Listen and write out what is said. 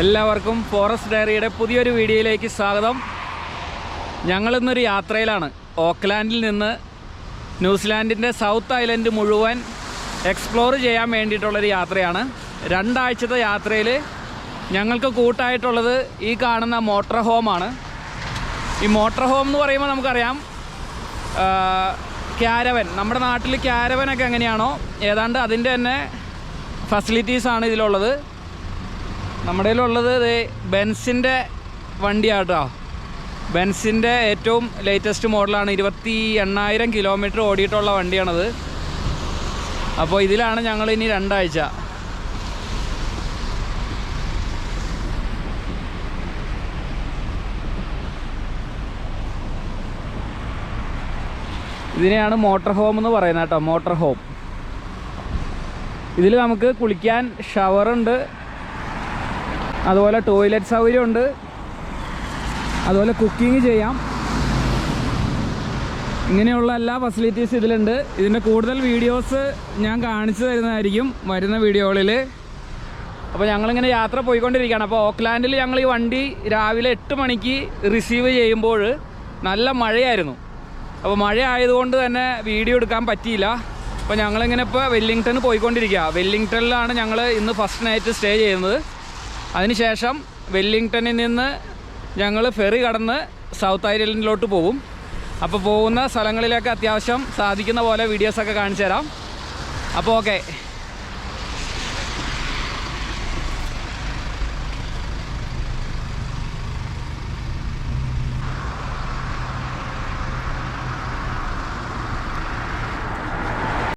എല്ലാവർക്കും ഫോറസ്റ്റ് ഡയറിയുടെ പുതിയൊരു വീഡിയോയിലേക്ക് സ്വാഗതം. ഞങ്ങളിന്നൊരു യാത്രയിലാണ്. ഓക്ലാൻഡിൽ നിന്ന് ന്യൂസിലാൻഡിന്റെ സൗത്ത് ഐലൻഡ് മുഴുവൻ എക്സ്പ്ലോർ ചെയ്യാൻ വേണ്ടിയിട്ടുള്ളൊരു യാത്രയാണ്. രണ്ടാഴ്ചത്തെ യാത്രയിൽ ഞങ്ങൾക്ക് കൂട്ടായിട്ടുള്ളത് ഈ കാണുന്ന മോട്ടർ ഹോമാണ് ഈ മോട്ടർ ഹോം എന്ന് പറയുമ്പോൾ നമുക്കറിയാം ക്യാരവൻ നമ്മുടെ നാട്ടിൽ ക്യാരവനൊക്കെ എങ്ങനെയാണോ ഏതാണ്ട് അതിന്റെ തന്നെ ഫെസിലിറ്റീസാണ് ഇതിലുള്ളത്. നമ്മുടെ കയ്യിലുള്ളത് ഇത് ബെൻസിന്റെ വണ്ടിയാട്ടോ. ബെൻസിന്റെ ഏറ്റവും ലേറ്റസ്റ്റ് മോഡലാണ് ഇരുപത്തി എണ്ണായിരം കിലോമീറ്റർ ഓടിയിട്ടുള്ള വണ്ടിയാണത്. അപ്പോൾ ഇതിലാണ് ഞങ്ങൾ ഇനി രണ്ടാഴ്ച. ഇതിനെയാണ് മോട്ടർ ഹോം എന്ന് പറയുന്നത് കേട്ടോ. മോട്ടർ ഹോം ഇതിൽ നമുക്ക് കുളിക്കാൻ ഷവറുണ്ട് അതുപോലെ ടോയ്ലറ്റ് സൗകര്യമുണ്ട്. അതുപോലെ കുക്കിംഗ് ചെയ്യാം. ഇങ്ങനെയുള്ള എല്ലാ ഫെസിലിറ്റീസ് ഇതിലുണ്ട്. ഇതിന്റെ കൂടുതൽ വീഡിയോസ് ഞാൻ കാണിച്ചു തരുന്നതായിരിക്കും വരുന്ന വീഡിയോകളിൽ അപ്പോൾ ഞങ്ങളിങ്ങനെ യാത്ര പോയിക്കൊണ്ടിരിക്കുകയാണ്. അപ്പോൾ ഓക്ലാൻഡിൽ ഞങ്ങൾ ഈ വണ്ടി രാവിലെ എട്ട് മണിക്ക് റിസീവ് ചെയ്യുമ്പോൾ നല്ല മഴയായിരുന്നു. അപ്പോൾ മഴ ആയതുകൊണ്ട് തന്നെ വീഡിയോ എടുക്കാൻ പറ്റിയില്ല. അപ്പോൾ ഞങ്ങളിങ്ങനെ ഇപ്പോൾ വെല്ലിങ്ടൺ പോയിക്കൊണ്ടിരിക്കുക വെല്ലിങ്ടണിലാണ് ഞങ്ങൾ ഇന്ന് ഫസ്റ്റ് നൈറ്റ് സ്റ്റേ ചെയ്യുന്നത്. അതിനുശേഷം വെല്ലിങ്ടണിൽ നിന്ന് ഞങ്ങൾ ഫെറി കടന്ന് സൗത്ത് ഐലൻഡിലോട്ട് പോകും അപ്പോൾ പോകുന്ന സ്ഥലങ്ങളിലൊക്കെ അത്യാവശ്യം സാധിക്കുന്ന പോലെ വീഡിയോസൊക്കെ കാണിച്ചു തരാം അപ്പോൾ ഓക്കെ.